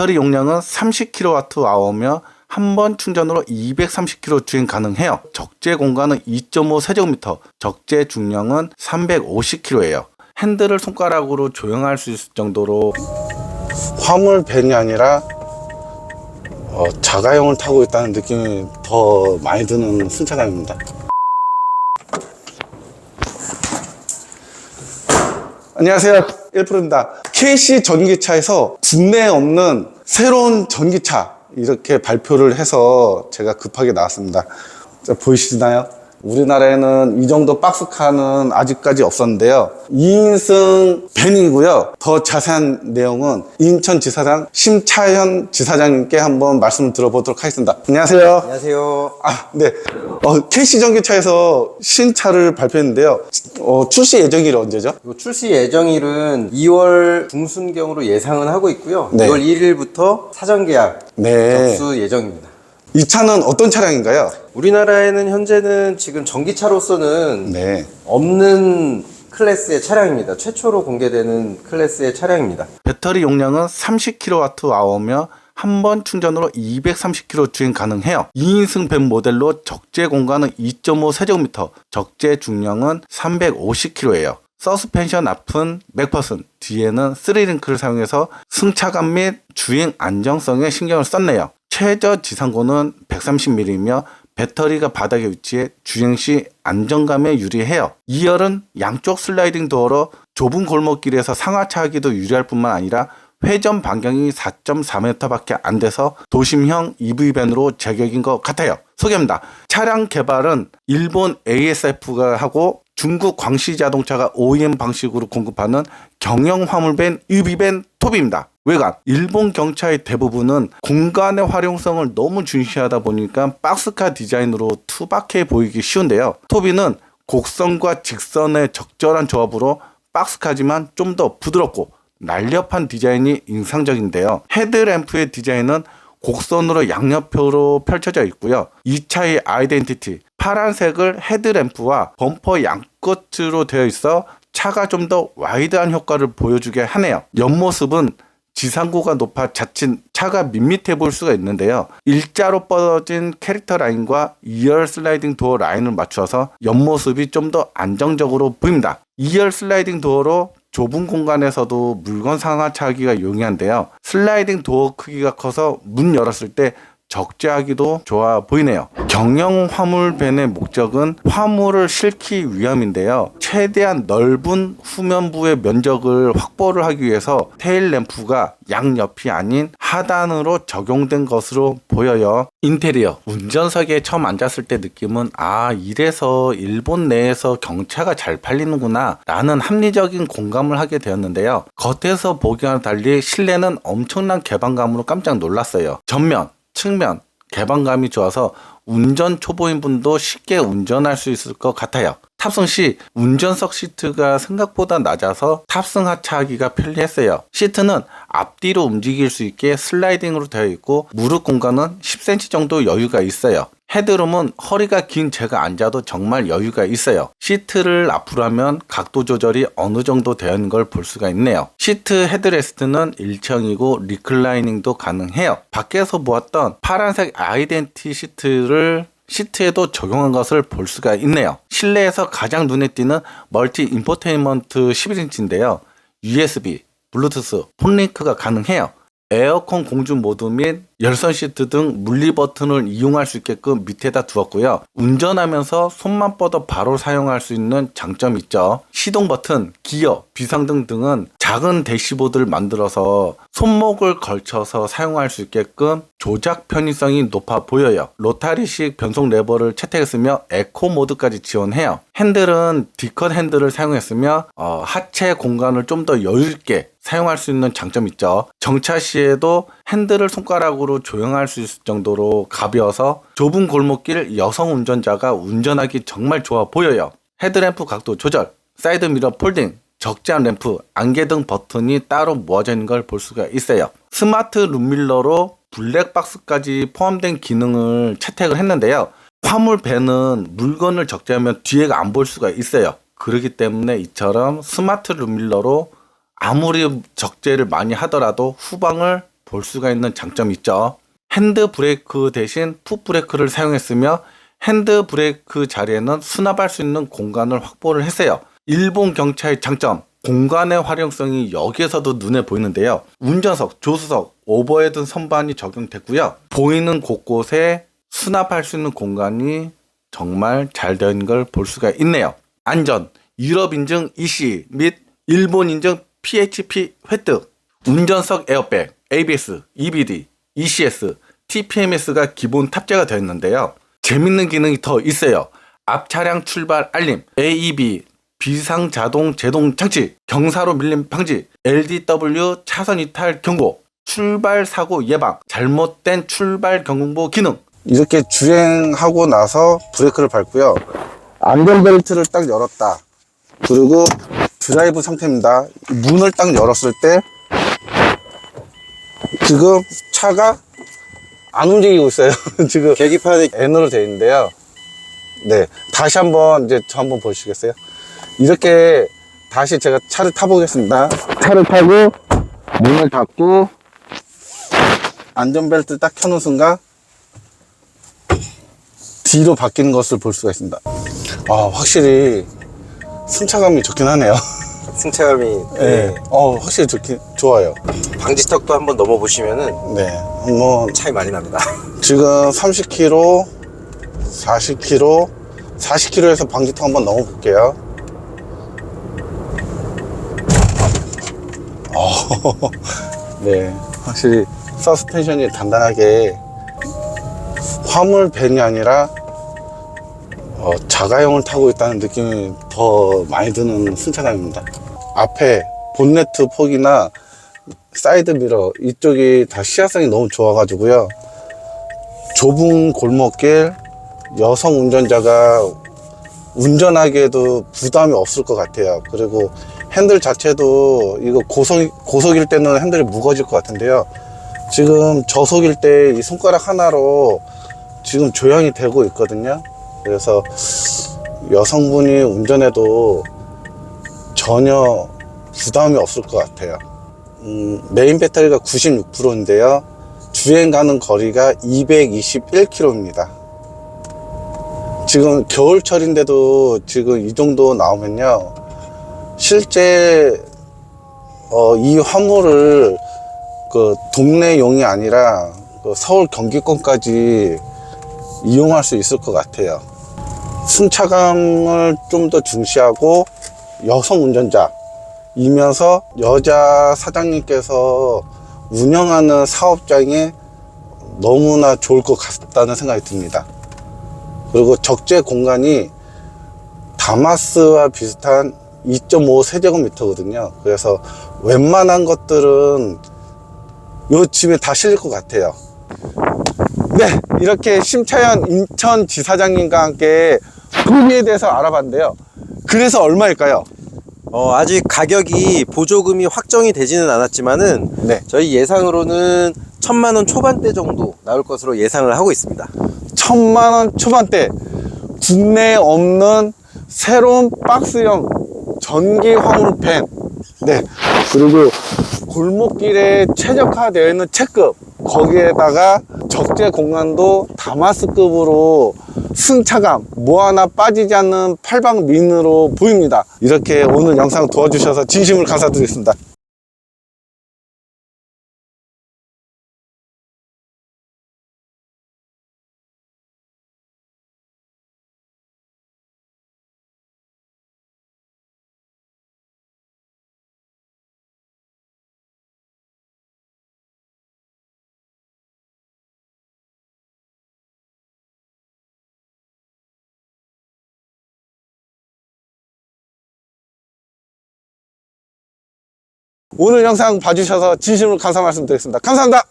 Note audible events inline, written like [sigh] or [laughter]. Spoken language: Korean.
배터리 용량은 30kWh며 한 번 충전으로 230km 주행 가능해요. 적재 공간은 2.5 세제곱미터, 적재 중량은 350kg예요. 핸들을 손가락으로 조용할 수 있을 정도로 화물 밴이 아니라 어, 자가용을 타고 있다는 느낌이 더 많이 드는 승차감입니다. 안녕하세요. 1프로입니다. KC 전기차에서 국내에 없는 새로운 전기차 이렇게 발표를 해서 제가 급하게 나왔습니다. 자, 보이시나요? 우리나라에는 이 정도 박스카는 아직까지 없었는데요. 2인승 밴이고요. 더 자세한 내용은 인천지사장 심차현 지사장님께 한번 말씀을 들어보도록 하겠습니다. 안녕하세요. 안녕하세요. 아, 네. 어, KC 전기차에서 신차를 발표했는데요. 어, 출시 예정일이 언제죠? 출시 예정일은 2월 중순경으로 예상은 하고 있고요. 네. 2월 1일부터 사전 계약 네. 접수 예정입니다. 이 차는 어떤 차량인가요? 우리나라에는 현재는 지금 전기차로서는 네. 없는 클래스의 차량입니다. 최초로 공개되는 클래스의 차량입니다. 배터리 용량은 30kWh며 한 번 충전으로 230km 주행 가능해요. 2인승 밴 모델로 적재 공간은 2.5 세제곱미터, 적재 중량은 350kg예요. 서스펜션 앞은 맥퍼슨, 뒤에는 3링크를 사용해서 승차감 및 주행 안정성에 신경을 썼네요. 최저 지상고는 130mm이며 배터리가 바닥에 위치해 주행 시 안정감에 유리해요. 2열은 양쪽 슬라이딩 도어로 좁은 골목길에서 상하차 하기도 유리할 뿐만 아니라 회전 반경이 4.4m밖에 안 돼서 도심형 EV밴으로 제격인 것 같아요. 소개합니다. 차량 개발은 일본 ASF가 하고 중국 광시 자동차가 OEM 방식으로 공급하는 경영 화물밴 EV밴 톱입니다. 외관 일본 경차의 대부분은 공간의 활용성을 너무 중시하다 보니까 박스카 디자인으로 투박해 보이기 쉬운데요. 토비는 곡선과 직선의 적절한 조합으로 박스카지만 좀 더 부드럽고 날렵한 디자인이 인상적인데요. 헤드램프의 디자인은 곡선으로 양옆으로 펼쳐져 있고요. 이 차의 아이덴티티 파란색을 헤드램프와 범퍼 양끝으로 되어 있어 차가 좀 더 와이드한 효과를 보여주게 하네요. 옆모습은 지상고가 높아 자칫 차가 밋밋해 보일 수가 있는데요. 일자로 뻗어진 캐릭터 라인과 2열 슬라이딩 도어 라인을 맞춰서 옆모습이 좀 더 안정적으로 보입니다. 2열 슬라이딩 도어로 좁은 공간에서도 물건 상하차하기가 용이한데요. 슬라이딩 도어 크기가 커서 문 열었을 때 적재하기도 좋아 보이네요. 경영 화물 밴의 목적은 화물을 실기 위함인데요. 최대한 넓은 후면부의 면적을 확보를 하기 위해서 테일 램프가 양옆이 아닌 하단으로 적용된 것으로 보여요. 인테리어 운전석에 처음 앉았을 때 느낌은 아 이래서 일본 내에서 경차가 잘 팔리는구나 라는 합리적인 공감을 하게 되었는데요. 겉에서 보기와는 달리 실내는 엄청난 개방감으로 깜짝 놀랐어요. 전면 측면 개방감이 좋아서 운전 초보인 분도 쉽게 운전할 수 있을 것 같아요. 탑승 시 운전석 시트가 생각보다 낮아서 탑승 하차하기가 편리했어요. 시트는 앞뒤로 움직일 수 있게 슬라이딩으로 되어 있고 무릎 공간은 10cm 정도 여유가 있어요. 헤드룸은 허리가 긴 제가 앉아도 정말 여유가 있어요. 시트를 앞으로 하면 각도 조절이 어느 정도 되어 있는 걸 볼 수가 있네요. 시트 헤드레스트는 일체형이고 리클라이닝도 가능해요. 밖에서 보았던 파란색 아이덴티 시트를 시트에도 적용한 것을 볼 수가 있네요. 실내에서 가장 눈에 띄는 멀티 인포테인먼트 11인치인데요. USB, 블루투스, 폰링크가 가능해요. 에어컨 공주 모드 및 열선 시트 등 물리 버튼을 이용할 수 있게끔 밑에다 두었고요. 운전하면서 손만 뻗어 바로 사용할 수 있는 장점이 있죠. 시동 버튼, 기어, 비상등 등은 작은 대시보드를 만들어서 손목을 걸쳐서 사용할 수 있게끔 조작 편의성이 높아 보여요. 로타리식 변속 레버를 채택했으며 에코 모드까지 지원해요. 핸들은 D컷 핸들을 사용했으며 어, 하체 공간을 좀 더 여유있게 사용할 수 있는 장점이 있죠. 정차 시에도 핸들을 손가락으로 조용할 수 있을 정도로 가벼워서 좁은 골목길 여성 운전자가 운전하기 정말 좋아 보여요. 헤드램프 각도 조절, 사이드 미러 폴딩, 적재한 램프, 안개 등 버튼이 따로 모아져 있는 걸 볼 수가 있어요. 스마트 룸밀러로 블랙박스까지 포함된 기능을 채택을 했는데요. 화물 밴은 물건을 적재하면 뒤에가 안볼 수가 있어요. 그렇기 때문에 이처럼 스마트 룸밀러로 아무리 적재를 많이 하더라도 후방을 볼 수가 있는 장점이 있죠. 핸드 브레이크 대신 풋 브레이크를 사용했으며 핸드 브레이크 자리에는 수납할 수 있는 공간을 확보를 했어요. 일본 경차의 장점, 공간의 활용성이 여기에서도 눈에 보이는데요. 운전석, 조수석, 오버헤드 선반이 적용됐고요. 보이는 곳곳에 수납할 수 있는 공간이 정말 잘 있는 걸볼 수가 있네요. 안전, 유럽 인증 EC 및 일본 인증 PHP 획득, 운전석 에어백, ABS, EBD, ECS, TPMS가 기본 탑재가 되어 있는데요. 재밌는 기능이 더 있어요. 앞 차량 출발 알림, AEB, 비상 자동 제동 장치, 경사로 밀림 방지, LDW 차선 이탈 경고, 출발 사고 예방, 잘못된 출발 경보 기능. 이렇게 주행하고 나서 브레이크를 밟고요. 안전벨트를 딱 열었다. 그리고 드라이브 상태입니다. 문을 딱 열었을 때 지금 차가 안 움직이고 있어요. [laughs] 지금 계기판이 N으로 되어 있는데요. 네. 다시 한번 이제 저 한번 보시겠어요? 이렇게 다시 제가 차를 타보겠습니다. 차를 타고 문을 닫고 안전벨트 딱 켜는 순간 뒤로 바뀌는 것을 볼 수가 있습니다. 아, 확실히 승차감이 좋긴 하네요. [laughs] 승차감이 네. 어, 확실히 좋긴, 좋아요. 방지턱도 한번 넘어보시면은 네. 뭐, 차이 많이 납니다. [laughs] 지금 30km, 40km, 40km에서 방지턱 한번 넘어 볼게요. 어, [laughs] 네. 확실히 서스펜션이 단단하게 화물 밴이 아니라 어, 자가용을 타고 있다는 느낌이 더 많이 드는 승차감입니다. 앞에 본네트 폭이나 사이드 미러 이쪽이 다 시야성이 너무 좋아가지고요. 좁은 골목길 여성 운전자가 운전하기에도 부담이 없을 것 같아요. 그리고 핸들 자체도 이거 고속, 고속일 때는 핸들이 무거워질 것 같은데요. 지금 저속일 때 이 손가락 하나로 지금 조향이 되고 있거든요. 그래서 여성분이 운전해도 전혀 부담이 없을 것 같아요. 음, 메인 배터리가 96%인데요. 주행 가는 거리가 221km입니다. 지금 겨울철인데도 지금 이 정도 나오면요. 실제 어, 이 화물을 그 동네용이 아니라 그 서울 경기권까지 이용할 수 있을 것 같아요. 승차감을 좀 더 중시하고 여성 운전자이면서 여자 사장님께서 운영하는 사업장에 너무나 좋을 것 같다는 생각이 듭니다. 그리고 적재 공간이 다마스와 비슷한 2.5 세제곱미터거든요. 그래서 웬만한 것들은 요 집에 다 실릴 것 같아요. 네, 이렇게 심차연 인천 지사장님과 함께 소비에 대해서 알아봤는데요. 그래서 얼마일까요? 어, 아직 가격이 보조금이 확정이 되지는 않았지만은 네, 저희 예상으로는 천만 원 초반대 정도 나올 것으로 예상을 하고 있습니다. 천만 원 초반대 국내에 없는 새로운 박스형 전기 화물 팬. 네, 그리고 골목길에 최적화되어 있는 체급 거기에다가 적재 공간도 다마스급으로 승차감 뭐 하나 빠지지 않는 팔방민으로 보입니다. 이렇게 오늘 영상 도와주셔서 진심을 감사드리겠습니다. 오늘 영상 봐주셔서 진심으로 감사 말씀드리겠습니다. 감사합니다.